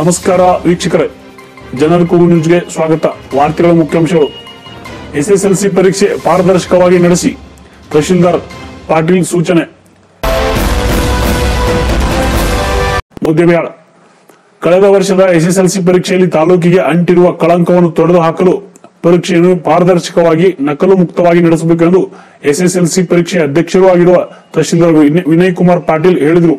ನಮಸ್ಕಾರ ವೀಕ್ಷಕರೇ. ಜನರ ಕೂಗು ನ್ಯೂಸ್ಗೆ ಸ್ವಾಗತ. ವಾರ್ತೆಗಳ ಮುಖ್ಯಾಂಶಗಳು. ಎಸ್ಎಸ್ಎಲ್ಸಿ ಪರೀಕ್ಷೆ ಪಾರದರ್ಶಕವಾಗಿ ನಡೆಸಿ. ತಹಶೀಲ್ದಾರ್ ಪಾಟೀಲ್ ಸೂಚನೆ. ಮುದ್ದೆಬ್ಯಾಳ ಕಳೆದ ವರ್ಷದ ಎಸ್ಎಸ್ಎಲ್ಸಿ ಪರೀಕ್ಷೆಯಲ್ಲಿ ತಾಲೂಕಿಗೆ ಅಂಟಿರುವ ಕಳಂಕವನ್ನು ತೊಡೆದು ಹಾಕಲು ಪರೀಕ್ಷೆಯನ್ನು ಪಾರದರ್ಶಕವಾಗಿ ನಕಲು ಮುಕ್ತವಾಗಿ ನಡೆಸಬೇಕೆಂದು ಎಸ್ಎಸ್ಎಲ್ಸಿ ಪರೀಕ್ಷೆ ಅಧ್ಯಕ್ಷರೂ ಆಗಿರುವ ತಹಶೀಲ್ದಾರ್ ವಿನಯ್ ಕುಮಾರ್ ಪಾಟೀಲ್ ಹೇಳಿದರು.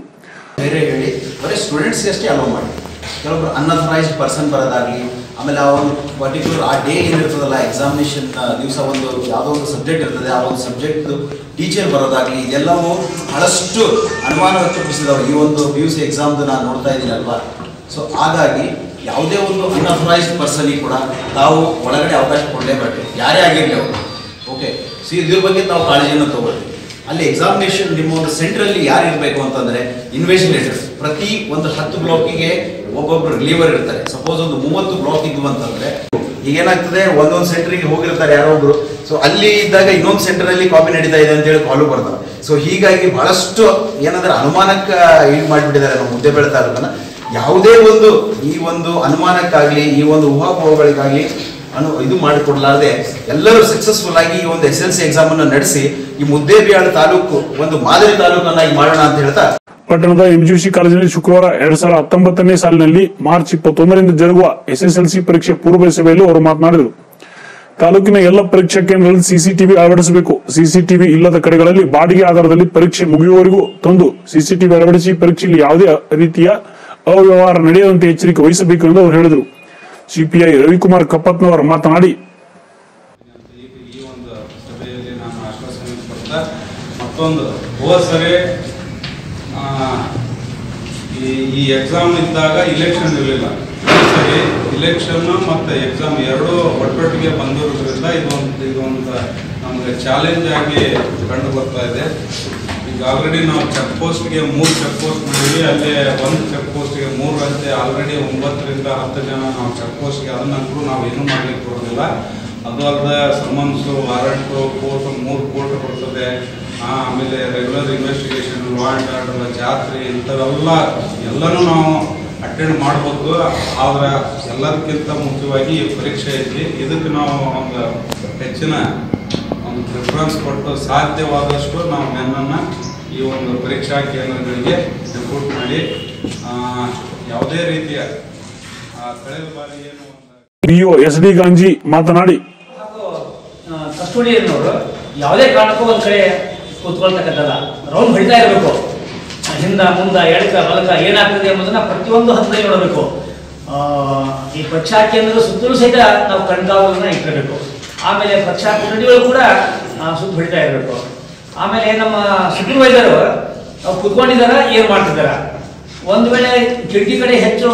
ಕೆಲವೊಬ್ರು ಅನ್ಅಥರೈಸ್ಡ್ ಪರ್ಸನ್ ಬರೋದಾಗಲಿ, ಆಮೇಲೆ ಆ ಒಂದು ಪರ್ಟಿಕ್ಯುಲರ್ ಆ ಡೇ ಏನಿರ್ತದಲ್ಲ ಎಕ್ಸಾಮಿನೇಷನ್ ದಿವಸ ಒಂದು ಯಾವುದೋ ಒಂದು ಸಬ್ಜೆಕ್ಟ್ ಇರ್ತದೆ, ಆ ಒಂದು ಸಬ್ಜೆಕ್ಟ್ ಟೀಚರ್ ಬರೋದಾಗಲಿ, ಇದೆಲ್ಲವೂ ಬಹಳಷ್ಟು ಅನುಮಾನ ವ್ಯಕ್ತಪಡಿಸಿದವರು ಈ ಒಂದು ಪಿ ಯು ಸಿ ಎಕ್ಸಾಮ್ದು ನಾನು ನೋಡ್ತಾ ಇದ್ದೀನಲ್ವಾ ಸೊ ಹಾಗಾಗಿ ಯಾವುದೇ ಒಂದು ಅನ್ಅಥರೈಸ್ಡ್ ಪರ್ಸನಿಗೆ ಕೂಡ ತಾವು ಒಳಗಡೆ ಅವಕಾಶ ಕೊಡಲೇಬೇಕು. ಯಾರೇ ಆಗಿರಲಿ ಅವರು. ಓಕೆ ಸೊ ಇದ್ರ ಬಗ್ಗೆ ತಾವು ಕಾಳಜಿಯನ್ನು ತಗೊಳ್ಳಿ ಅಲ್ಲಿ ಎಕ್ಸಾಮಿನೇಷನ್ ನಿಮ್ಮ ಒಂದು ಸೆಂಟ್ರಲ್ಲಿ ಯಾರು ಇರಬೇಕು ಅಂತಂದ್ರೆ ಇನ್ವೆಸ್ಟಿಗೇಟರ್ಸ್ ಪ್ರತಿ ಒಂದು ಹತ್ತು ಬ್ಲಾಕಿಗೆ ಒಬ್ಬೊಬ್ರು ರಿಲೀವರ್ ಇರ್ತಾರೆ. ಸಪೋಸ್ ಒಂದು ಮೂವತ್ತು ಬ್ಲಾಕ್ ಇದ್ವು ಅಂತಂದ್ರೆ ಈಗ ಏನಾಗ್ತದೆ ಒಂದೊಂದು ಸೆಂಟ್ರಿಗೆ ಹೋಗಿರ್ತಾರೆ ಯಾರೋ ಒಬ್ರು. ಸೊ ಅಲ್ಲಿ ಇದ್ದಾಗ ಇನ್ನೊಂದು ಸೆಂಟರ್ ಅಲ್ಲಿ ಕಾಪಿ ನಡೀತಾ ಇದೆ ಅಂತ ಹೇಳಿ ಕಾಲು ಬರ್ತಾರೆ ಸೊ ಹೀಗಾಗಿ ಬಹಳಷ್ಟು ಏನಂದ್ರೆ ಅನುಮಾನಕ್ಕೆ ಇದು ಮಾಡಿಬಿಟ್ಟಿದ್ದಾರೆ ನಮ್ಮ ಮುದ್ದೆ ಬೆಳೀತಾ ಇರೋದನ್ನ. ಯಾವುದೇ ಒಂದು ಈ ಒಂದು ಅನುಮಾನಕ್ಕಾಗ್ಲಿ, ಈ ಒಂದು ಊಹಾಪೋಹಗಳಿಗಾಗ್ಲಿ ಅನು ಇದು ಮಾಡಿಕೊಡ್ಲಾರ್ದೆ ಎಲ್ಲರೂ ಸಕ್ಸಸ್ಫುಲ್ ಆಗಿ ಈ ಒಂದು ಎಸ್ ಎಲ್ ಸಿ ಎಕ್ಸಾಮ್ ಅನ್ನು ನಡೆಸಿ ಈ ಮುದ್ದೇಬಿಹಾಳ ತಾಲೂಕು ಒಂದು ಮಾದರಿ ತಾಲೂಕನ್ನಾಗಿ ಮಾಡೋಣ ಅಂತ ಹೇಳ್ತಾ. ಪಟ್ಟಣದ ಎಂಜಿಸಿ ಕಾಲೇಜಿನಲ್ಲಿ ಶುಕ್ರವಾರ ಎರಡ್ ಸಾವಿರದ ಹತ್ತೊಂಬತ್ತನೇ ಸಾಲಿನಲ್ಲಿ ಮಾರ್ಚ್ ಇಪ್ಪತ್ತೊಂದರಿಂದ ಜರುಗುವ ಎಸ್ಎಸ್ಎಲ್ಸಿ ಪರೀಕ್ಷೆ ಪೂರ್ವ ಸಭೆಯಲ್ಲಿ ಅವರು ಮಾತನಾಡಿದರು. ತಾಲೂಕಿನ ಎಲ್ಲ ಪರೀಕ್ಷಾ ಕೇಂದ್ರಗಳಲ್ಲಿ ಸಿಸಿಟಿವಿ ಅಳವಡಿಸಬೇಕು. ಸಿಸಿಟಿವಿ ಇಲ್ಲದ ಕಡೆಗಳಲ್ಲಿ ಬಾಡಿಗೆ ಆಧಾರದಲ್ಲಿ ಪರೀಕ್ಷೆ ಮುಗಿಯುವವರೆಗೂ ತಂದು ಸಿಸಿಟಿವಿ ಅಳವಡಿಸಿ ಪರೀಕ್ಷೆಯಲ್ಲಿ ಯಾವುದೇ ರೀತಿಯ ಅವ್ಯವಹಾರ ನಡೆಯದಂತೆ ಎಚ್ಚರಿಕೆ ವಹಿಸಬೇಕು ಎಂದು ಅವರು ಹೇಳಿದರು. ಸಿಪಿಐ ರವಿಕುಮಾರ್ ಕಪ್ಪತ್ನವರ್ ಮಾತನಾಡಿ. ಈ ಒಂದು ಸಭೆಯಲ್ಲಿ ಮತ್ತೊಂದು ಸರಿ ಈ ಎಕ್ಸಾಮ್ ಇದ್ದಾಗ ಇಲೆಕ್ಷನ್ ಇರಲಿಲ್ಲ. ಸರಿ ಇಲೆಕ್ಷನ್ ಮತ್ತು ಎಕ್ಸಾಮ್ ಎರಡೂ ಒಟ್ಟೊಟ್ಟಿಗೆ ಬಂದಿರೋದ್ರಿಂದ ಇದೊಂದು ಇದೊಂದು ನಮಗೆ ಚಾಲೆಂಜ್ ಆಗಿ ಕಂಡು ಬರ್ತಾ ಇದೆ. ಆಲ್ರೆಡಿ ನಾವು ಚೆಕ್ ಪೋಸ್ಟ್ಗೆ ಮೂರು ಚೆಕ್ ಪೋಸ್ಟ್ ಮಾಡಿದ್ವಿ. ಅಲ್ಲಿ ಒಂದು ಚೆಕ್ ಪೋಸ್ಟ್ಗೆ ಮೂರು ಅಂತೆ ಆಲ್ರೆಡಿ ಒಂಬತ್ತರಿಂದ ಹತ್ತು ಜನ ನಾವು ಚೆಕ್ ಪೋಸ್ಟ್ಗೆ ಅದನ್ನಂತರೂ ನಾವು ಏನೂ ಮಾಡ್ಲಿಕ್ಕೆ ಬರೋದಿಲ್ಲ. ಅದು ಅಲ್ಲದೆ ಸಮನ್ಸು ವಾರಂಟು ಕೋರ್ಟ್ ಮೂರು ಕೋರ್ಟ್ ಬರ್ತದೆ. ಆಮೇಲೆ ರೆಗ್ಯುಲರ್ ಇನ್ವೆಸ್ಟಿಗೇಷನ್ ವಾರಂಟ್ ಆರ್ಡರ್ ಜಾತ್ರೆ ಇಂಥವೆಲ್ಲ ಎಲ್ಲನೂ ನಾವು ಅಟೆಂಡ್ ಮಾಡ್ಬೋದು. ಆದರೆ ಎಲ್ಲದಕ್ಕಿಂತ ಮುಖ್ಯವಾಗಿ ಪರೀಕ್ಷೆ ಐತಿ. ಇದಕ್ಕೆ ನಾವು ಒಂದು ಹೆಚ್ಚಿನ ಒಂದು ಪ್ರಿಫರೆನ್ಸ್ ಕೊಟ್ಟು ಸಾಧ್ಯವಾದಷ್ಟು ನಾವು ಮೆನ್ನನ್ನು ಈ ಒಂದು ಪರೀಕ್ಷಾ ಕೇಂದ್ರಗಳಿಗೆ ರಿಪೋರ್ಟ್ ಮಾಡಿ ಆ, ಯಾವುದೇ ರೀತಿಯ ಆ, ಕಳೆದ ಬಾರಿ ಏನು ಎಸ್ ಡಿ ಗಾಂಜಿ ಮಾತನಾಡಿ. ಕಸ್ಟೋಡಿಯನ್ನವರು ಯಾವುದೇ ಕಾರಣಕ್ಕೂ ಒಂದು ಕಡೆ ಕೂತ್ಕೊಳ್ತಕ್ಕಂಥಲ್ಲ. ರೌಂಡ್ ಹೊಡಿತಾ ಇರಬೇಕು. ಹಿಂದ ಮುಂದ ಎಳಕ ಬಲಕ ಏನಾಗ್ತದೆ ಎಂಬುದನ್ನ ಪ್ರತಿಯೊಂದು ಹಂತದಲ್ಲಿ ನೋಡಬೇಕು. ಆ, ಈ ಪರೀಕ್ಷಾ ಕೇಂದ್ರದ ಸುತ್ತಲೂ ಸಹಿತ ನಾವು ಕಣ್ಗಾವಲನ್ನ ಇಟ್ಟಿರಬೇಕು. ಆಮೇಲೆ ಪರೀಕ್ಷಾ ಕೊಠಡಿಗಳು ಕೂಡ ಸುತ್ತ ಹೊಡಿತಾ ಇರಬೇಕು. ಆಮೇಲೆ ನಮ್ಮ ಸೂಪರ್ವೈಸರ್ ಕುತ್ಕೊಂಡಿದಾರ ಏನ್ ಏನು ಮಾಡ್ತಿದ್ದಾರ ಒಂದು ವೇಳೆ ಕಿಟಕಿ ಕಡೆ ಹೆಚ್ಚು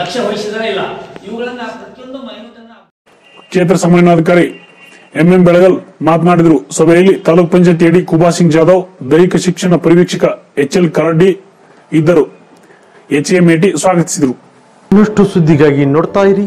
ಲಕ್ಷ್ಯ ವಹಿಸಿದಾರ ಇಲ್ಲ? ಇವುಗಳನ್ನ ಪ್ರತಿಯೊಂದು ಮೈನೂಟನ್ನ ಕ್ಷೇತ್ರ ಸಮನ್ವಯಾಧಿಕಾರಿ ಎಂಎಂ ಬೆಳಗಲ್ ಮಾತನಾಡಿದರು. ಸಭೆಯಲ್ಲಿ ತಾಲೂಕ್ ಪಂಚಾಯತ್ ಎಡಿ ಕುಬಾ ಸಿಂಗ್ ಜಾಧವ್ ದೈಹಿಕ ಶಿಕ್ಷಣ ಪರಿವೀಕ್ಷಕ ಎಚ್ ಎಲ್ ಕರಡ್ಡಿ ಇದ್ದರು. ಎಚ್ ಎಂ ಎಟಿ ಸ್ವಾಗತಿಸಿದರು. ಇನ್ನಷ್ಟು ಸುದ್ದಿಗಾಗಿ ನೋಡ್ತಾ ಇರಿ.